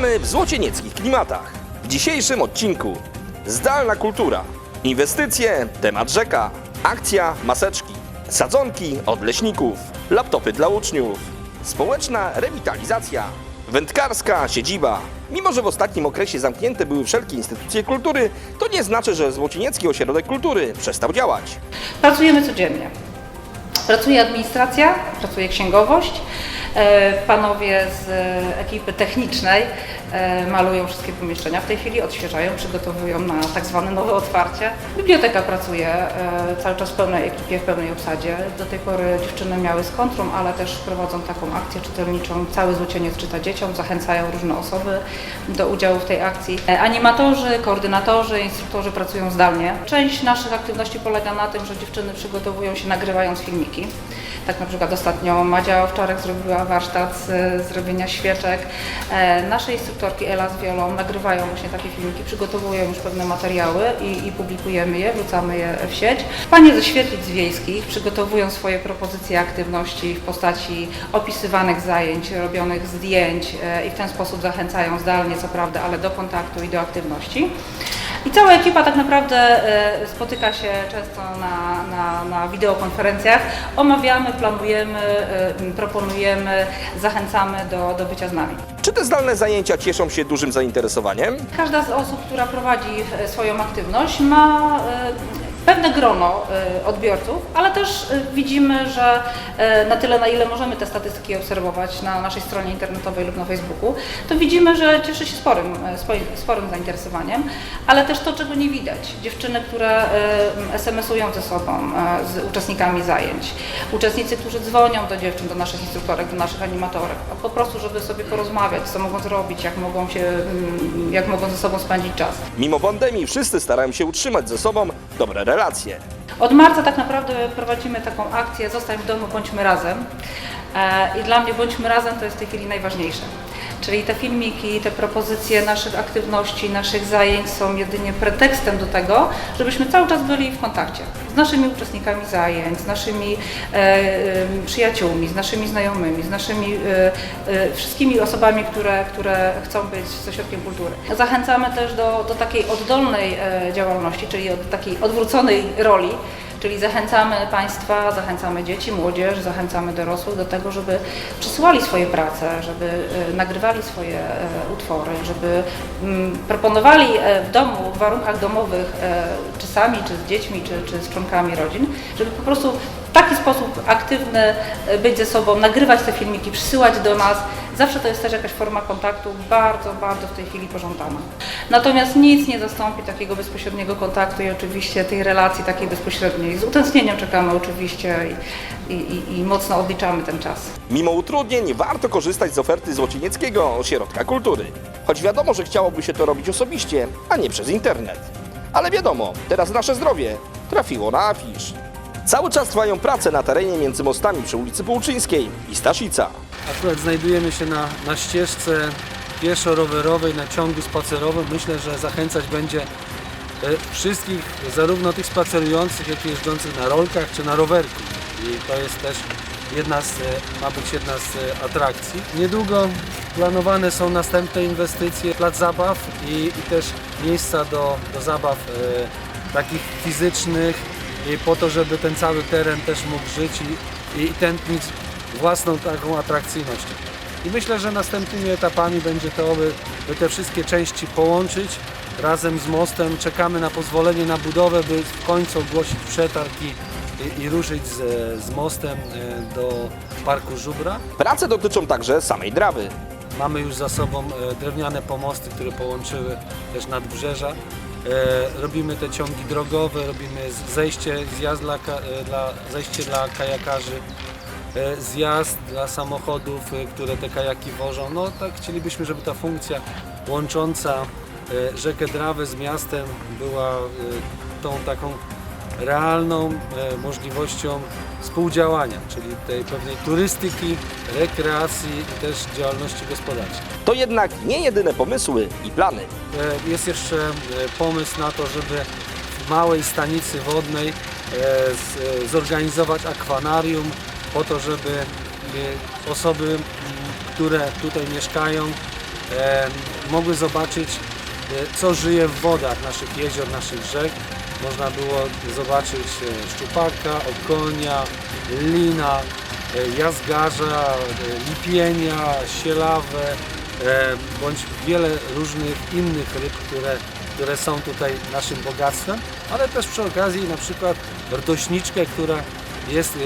Witamy w złocienieckich klimatach. W dzisiejszym odcinku zdalna kultura, inwestycje, temat rzeka, akcja maseczki, sadzonki od leśników, laptopy dla uczniów, społeczna rewitalizacja, wędkarska siedziba. Mimo, że w ostatnim okresie zamknięte były wszelkie instytucje kultury, to nie znaczy, że Złocieniecki Ośrodek Kultury przestał działać. Pracujemy codziennie. Pracuje administracja, pracuje księgowość. E, Panowie z e, ekipy technicznej malują wszystkie pomieszczenia w tej chwili, odświeżają, przygotowują na tak zwane nowe otwarcie. Biblioteka pracuje e, cały czas w pełnej ekipie, w pełnej obsadzie. Do tej pory dziewczyny miały z kontrą, ale też prowadzą taką akcję czytelniczą. Cały Złocieniec czyta dzieciom, zachęcają różne osoby do udziału w tej akcji. E, Animatorzy, koordynatorzy, instruktorzy pracują zdalnie. Część naszych aktywności polega na tym, że dziewczyny przygotowują się nagrywając filmiki. Tak na przykład ostatnio Madzia Owczarek zrobiła warsztat z zrobienia świeczek. E, Nasze instruktorki Ela z Wiolą nagrywają właśnie takie filmiki, przygotowują już pewne materiały i, i publikujemy je, wrzucamy je w sieć. Panie ze świetlic wiejskich przygotowują swoje propozycje aktywności w postaci opisywanych zajęć, robionych zdjęć e, i w ten sposób zachęcają zdalnie, co prawda, ale do kontaktu i do aktywności. I cała ekipa tak naprawdę e, spotyka się często na, na, na wideokonferencjach. Omawiamy, planujemy, e, proponujemy, zachęcamy do, do bycia z nami. Czy te zdalne zajęcia cieszą się dużym zainteresowaniem? Każda z osób, która prowadzi e, swoją aktywność ma pewne grono e, odbiorców, ale też e, widzimy, że e, na tyle, na ile możemy te statystyki obserwować na naszej stronie internetowej lub na Facebooku, to widzimy, że cieszy się sporym, sporym zainteresowaniem, ale też to, czego nie widać. Dziewczyny, które SMS-ują ze sobą, z uczestnikami zajęć, uczestnicy, którzy dzwonią do dziewczyn, do naszych instruktorek, do naszych animatorek, po prostu, żeby sobie porozmawiać, co mogą zrobić, jak mogą, się, mm, jak mogą ze sobą spędzić czas. Mimo pandemii wszyscy starają się utrzymać ze sobą dobre relacje. Od marca tak naprawdę prowadzimy taką akcję Zostań w domu, bądźmy razem. E, I dla mnie bądźmy razem to jest w tej chwili najważniejsze. Czyli te filmiki, te propozycje naszych aktywności, naszych zajęć są jedynie pretekstem do tego, żebyśmy cały czas byli w kontakcie z naszymi uczestnikami zajęć, z naszymi e, e, przyjaciółmi, z naszymi znajomymi, z naszymi e, e, wszystkimi osobami, które, które chcą być z ośrodkiem kultury. Zachęcamy też do, do takiej oddolnej e, działalności, czyli od takiej odwróconej roli, Czyli zachęcamy Państwa, zachęcamy dzieci, młodzież, zachęcamy dorosłych do tego, żeby przysyłali swoje prace, żeby e, nagrywali swoje e, utwory, żeby mm, proponowali e, w domu, w warunkach domowych, czy sami, czy z dziećmi, czy, czy z członkami rodzin, żeby po prostu w taki sposób aktywny być ze sobą, nagrywać te filmiki, przysyłać do nas. Zawsze to jest też jakaś forma kontaktu bardzo, bardzo w tej chwili pożądana. Natomiast nic nie zastąpi takiego bezpośredniego kontaktu i oczywiście tej relacji takiej bezpośredniej. Z utęsknieniem czekamy oczywiście i, i, i mocno odliczamy ten czas. Mimo utrudnień warto korzystać z oferty Złocienieckiego Ośrodka Kultury. Choć wiadomo, że chciałoby się to robić osobiście, a nie przez internet. Ale wiadomo, teraz nasze zdrowie trafiło na afisz. Cały czas trwają prace na terenie między mostami przy ulicy Półczyńskiej i Staszica. Akurat znajdujemy się na, na ścieżce pieszo-rowerowej, na ciągu spacerowym. Myślę, że zachęcać będzie e, wszystkich, zarówno tych spacerujących, jak i jeżdżących na rolkach czy na rowerku. I to jest też jedna z, e, ma być jedna z e, atrakcji. Niedługo planowane są następne inwestycje, plac zabaw i, i też miejsca do, do zabaw e, takich fizycznych i po to, żeby ten cały teren też mógł żyć i, i tętnić własną taką atrakcyjnością. I myślę, że następnymi etapami będzie to, by, by te wszystkie części połączyć razem z mostem. Czekamy na pozwolenie na budowę, by w końcu ogłosić przetarg i, i, i ruszyć z, z mostem e, do Parku Żubra. Prace dotyczą także samej Drawy. Mamy już za sobą e, drewniane pomosty, które połączyły też nadbrzeża. E, Robimy te ciągi drogowe, robimy zejście, zjazd dla, e, dla, zejście dla kajakarzy, e, zjazd dla samochodów, które te kajaki wożą. No tak chcielibyśmy, żeby ta funkcja łącząca rzekę Drawę z miastem była tą taką realną e, możliwością współdziałania, czyli tej pewnej turystyki, rekreacji i też działalności gospodarczej. To jednak nie jedyne pomysły i plany. E, Jest jeszcze e, pomysł na to, żeby w małej stanicy wodnej zorganizować akwanarium po to, żeby osoby, które tutaj mieszkają, mogły zobaczyć, co żyje w wodach naszych jezior, naszych rzek. Można było zobaczyć e, szczupaka, okonia, lina, e, jazgarza, e, lipienia, sielawę, bądź wiele różnych innych ryb, które, które są tutaj naszym bogactwem, ale też przy okazji na przykład rdośniczkę, która jest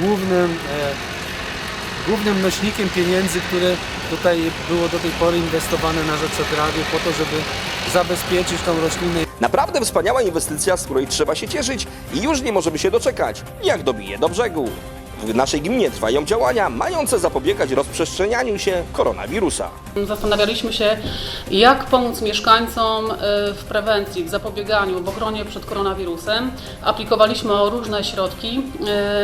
głównym, głównym nośnikiem pieniędzy, które tutaj było do tej pory inwestowane na rzece Drawie po to, żeby zabezpieczyć tą roślinę Naprawdę wspaniała inwestycja, z której trzeba się cieszyć i już nie możemy się doczekać, jak dobije do brzegu. W naszej gminie trwają działania mające zapobiegać rozprzestrzenianiu się koronawirusa. Zastanawialiśmy się, jak pomóc mieszkańcom y, w prewencji, w zapobieganiu, w ochronie przed koronawirusem. Aplikowaliśmy o różne środki.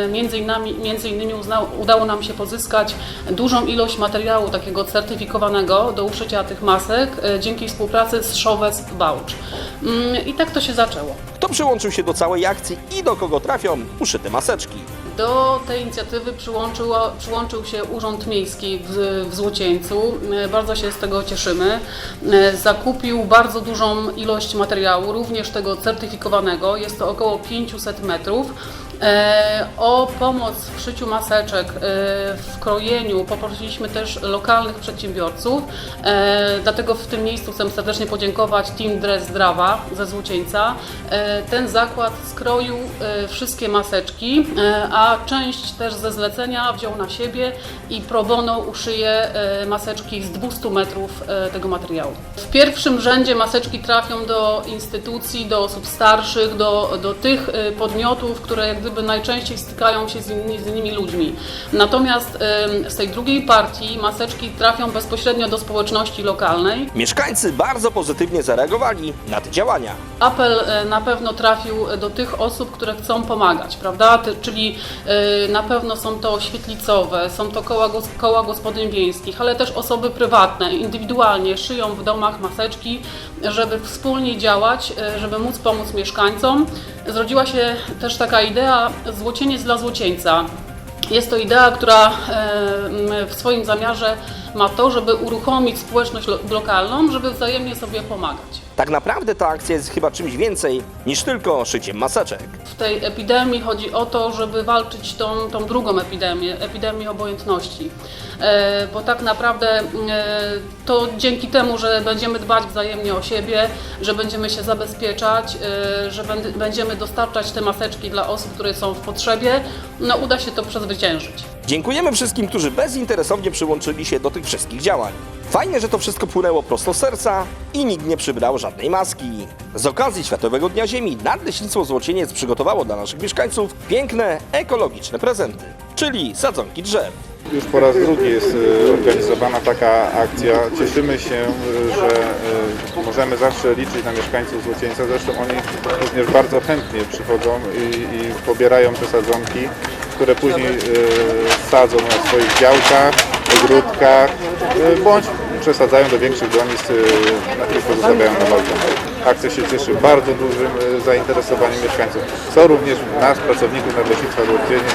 y, Między innymi, między innymi udało nam się pozyskać dużą ilość materiału takiego certyfikowanego do uszycia tych masek y, dzięki współpracy z Szowes Bałcz. Mm, I tak to się zaczęło. Kto przyłączył się do całej akcji i do kogo trafią uszyte maseczki? Do tej inicjatywy przyłączył się Urząd Miejski w, w Złocieńcu. Bardzo się z tego cieszymy. E, Zakupił bardzo dużą ilość materiału, również tego certyfikowanego. Jest to około 500 metrów. E, O pomoc w szyciu maseczek, e, w krojeniu poprosiliśmy też lokalnych przedsiębiorców. E, Dlatego w tym miejscu chcę serdecznie podziękować Team Dress ze Złocieńca. Ten zakład skroił wszystkie maseczki, a część też ze zlecenia wziął na siebie i pro bono uszyje maseczki z 200 metrów tego materiału. W pierwszym rzędzie maseczki trafią do instytucji, do osób starszych, do, do tych podmiotów, które jak gdyby najczęściej stykają się z, inni, z innymi ludźmi. Natomiast z tej drugiej partii maseczki trafią bezpośrednio do społeczności lokalnej. Mieszkańcy bardzo pozytywnie zareagowali na te działania. Apel e, na pewno trafił do tych osób, które chcą pomagać, prawda? Ty- Czyli e, na pewno są to świetlicowe, są to koła, gos- koła gospodyń wiejskich, ale też osoby prywatne, indywidualnie szyją w domach maseczki, żeby wspólnie działać, e, żeby móc pomóc mieszkańcom. Zrodziła się też taka idea złocieniec dla złocieńca. Jest to idea, która w swoim zamiarze ma to, żeby uruchomić społeczność lo- lokalną, żeby wzajemnie sobie pomagać. Tak naprawdę ta akcja jest chyba czymś więcej niż tylko szyciem maseczek. W tej epidemii chodzi o to, żeby walczyć tą, tą drugą epidemię, epidemię obojętności. E, bo tak naprawdę e, to dzięki temu, że będziemy dbać wzajemnie o siebie, że będziemy się zabezpieczać, e, że będ- będziemy dostarczać te maseczki dla osób, które są w potrzebie, no uda się to przezwyciężyć. Dziękujemy wszystkim, którzy bezinteresownie przyłączyli się do tych wszystkich działań. Fajnie, że to wszystko płynęło prosto z serca i nikt nie przybrał żadnej maski. Z okazji Światowego Dnia Ziemi Nadleśnictwo Złocieniec przygotowało dla naszych mieszkańców piękne, ekologiczne prezenty, czyli sadzonki drzew. Już po raz drugi jest e, organizowana taka akcja. Cieszymy się, e, że e, możemy zawsze liczyć na mieszkańców Złocieńca. Zresztą oni również bardzo chętnie przychodzą i, i pobierają te sadzonki, które później e, sadzą na swoich działkach, ogródkach, e, bądź przesadzają do większych gronic e, na- i pozostawiają na balkonie. Akcja się cieszy bardzo dużym zainteresowaniem mieszkańców. Co również nas, pracowników Nadleśnictwa Złocieniec,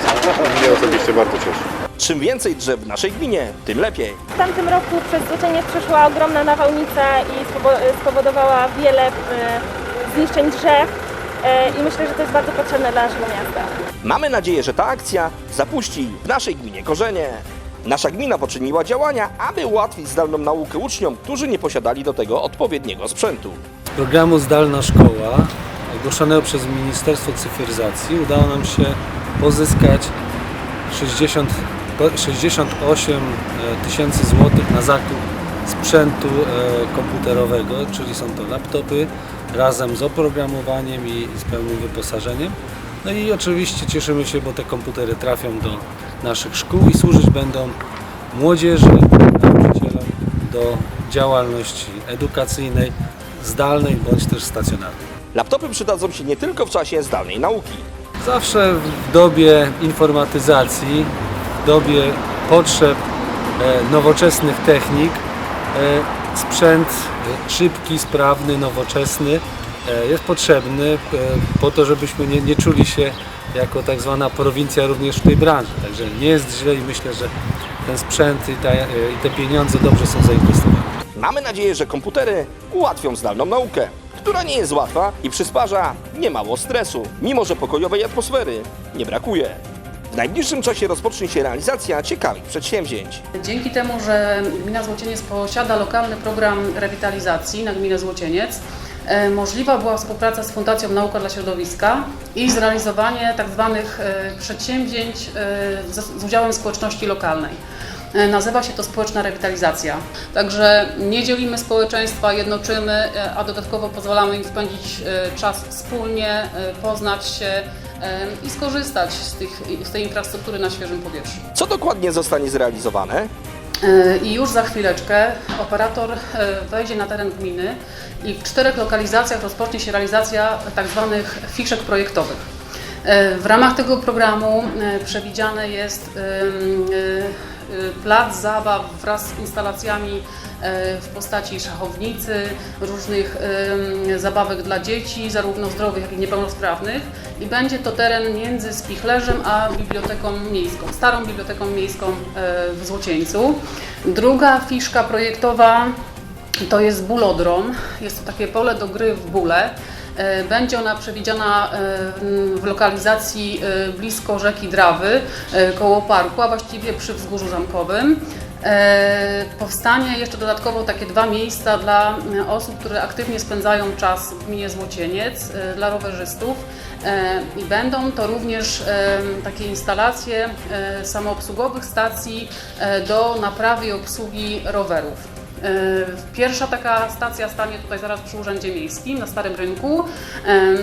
mnie osobiście bardzo cieszy. Czym więcej drzew w naszej gminie, tym lepiej. W tamtym roku przez złoczenie przeszła ogromna nawałnica i spowo- spowodowała wiele zniszczeń drzew i myślę, że to jest bardzo potrzebne dla naszego miasta. Mamy nadzieję, że ta akcja zapuści w naszej gminie korzenie. Nasza gmina poczyniła działania, aby ułatwić zdalną naukę uczniom, którzy nie posiadali do tego odpowiedniego sprzętu. Z programu Zdalna Szkoła, ogłoszonego przez Ministerstwo Cyfryzacji, udało nam się pozyskać 60, po- 68 e, tysięcy złotych na zakup sprzętu e, komputerowego, czyli są to laptopy razem z oprogramowaniem i z pełnym wyposażeniem. No i oczywiście cieszymy się, bo te komputery trafią do naszych szkół i służyć będą młodzieży, nauczycielom do działalności edukacyjnej, zdalnej bądź też stacjonarnej. Laptopy przydadzą się nie tylko w czasie zdalnej nauki. Zawsze w dobie informatyzacji, w dobie potrzeb e, nowoczesnych technik, e, sprzęt szybki, sprawny, nowoczesny e, jest potrzebny e, po to, żebyśmy nie, nie czuli się jako tak zwana prowincja również w tej branży. Także nie jest źle i myślę, że ten sprzęt i, ta, e, i te pieniądze dobrze są zainwestowane. Mamy nadzieję, że komputery ułatwią zdalną naukę, która nie jest łatwa i przysparza niemało stresu, mimo że pokojowej atmosfery nie brakuje. W najbliższym czasie rozpocznie się realizacja ciekawych przedsięwzięć. Dzięki temu, że gmina Złocieniec posiada lokalny program rewitalizacji na gminę Złocieniec, e, możliwa była współpraca z Fundacją Nauka dla Środowiska i zrealizowanie tzw. e, przedsięwzięć e, z udziałem społeczności lokalnej. Nazywa się to społeczna rewitalizacja. Także nie dzielimy społeczeństwa, jednoczymy, a dodatkowo pozwalamy im spędzić czas wspólnie, poznać się i skorzystać z, tych, z tej infrastruktury na świeżym powietrzu. Co dokładnie zostanie zrealizowane? E, I już za chwileczkę operator e, wejdzie na teren gminy i w czterech lokalizacjach rozpocznie się realizacja tzw. fiszek projektowych. E, W ramach tego programu przewidziane jest plac zabaw wraz z instalacjami w postaci szachownicy, różnych zabawek dla dzieci, zarówno zdrowych, jak i niepełnosprawnych. I będzie to teren między Spichlerzem a Biblioteką Miejską, starą Biblioteką Miejską e, w Złocieńcu. Druga fiszka projektowa to jest bulodrom. Jest to takie pole do gry w bóle. E, Będzie ona przewidziana e, w lokalizacji e, blisko rzeki Drawy, e, koło parku, a właściwie przy wzgórzu zamkowym. E, Powstanie jeszcze dodatkowo takie dwa miejsca dla e, osób, które aktywnie spędzają czas w gminie Złocieniec, e, dla rowerzystów. I będą to również takie instalacje samoobsługowych stacji do naprawy i obsługi rowerów. Pierwsza taka stacja stanie tutaj zaraz przy Urzędzie Miejskim na Starym Rynku,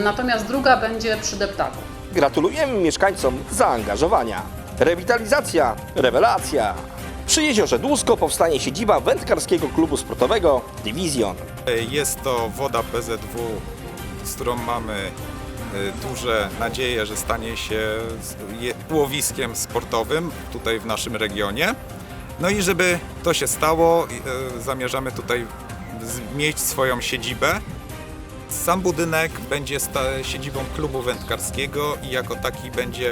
natomiast druga będzie przy Deptaku. Gratulujemy mieszkańcom zaangażowania. Rewitalizacja, rewelacja. Przy jeziorze Dłusko powstanie siedziba wędkarskiego klubu sportowego Division. Jest to woda PZW, z którą mamy e, duże nadzieje, że stanie się łowiskiem sportowym tutaj w naszym regionie. No i żeby to się stało, e, zamierzamy tutaj mieć swoją siedzibę. Sam budynek będzie siedzibą klubu wędkarskiego i jako taki będzie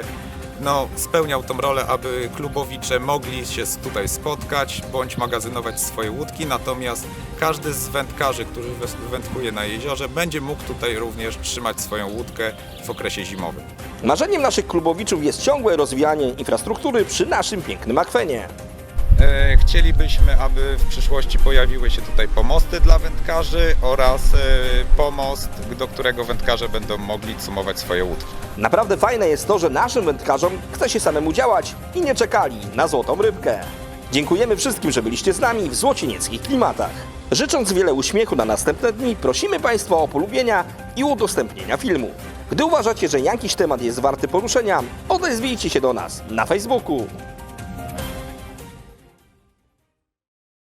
no, spełniał tą rolę, aby klubowicze mogli się tutaj spotkać bądź magazynować swoje łódki, natomiast każdy z wędkarzy, który wędkuje na jeziorze, będzie mógł tutaj również trzymać swoją łódkę w okresie zimowym. Marzeniem naszych klubowiczów jest ciągłe rozwijanie infrastruktury przy naszym pięknym akwenie. E, Chcielibyśmy, aby w przyszłości pojawiły się tutaj pomosty dla wędkarzy oraz e, pomost, do którego wędkarze będą mogli cumować swoje łódki. Naprawdę fajne jest to, że naszym wędkarzom chce się samemu działać i nie czekali na złotą rybkę. Dziękujemy wszystkim, że byliście z nami w złocienieckich klimatach. Życząc wiele uśmiechu na następne dni, prosimy Państwa o polubienia i udostępnienia filmu. Gdy uważacie, że jakiś temat jest warty poruszenia, odezwijcie się do nas na Facebooku.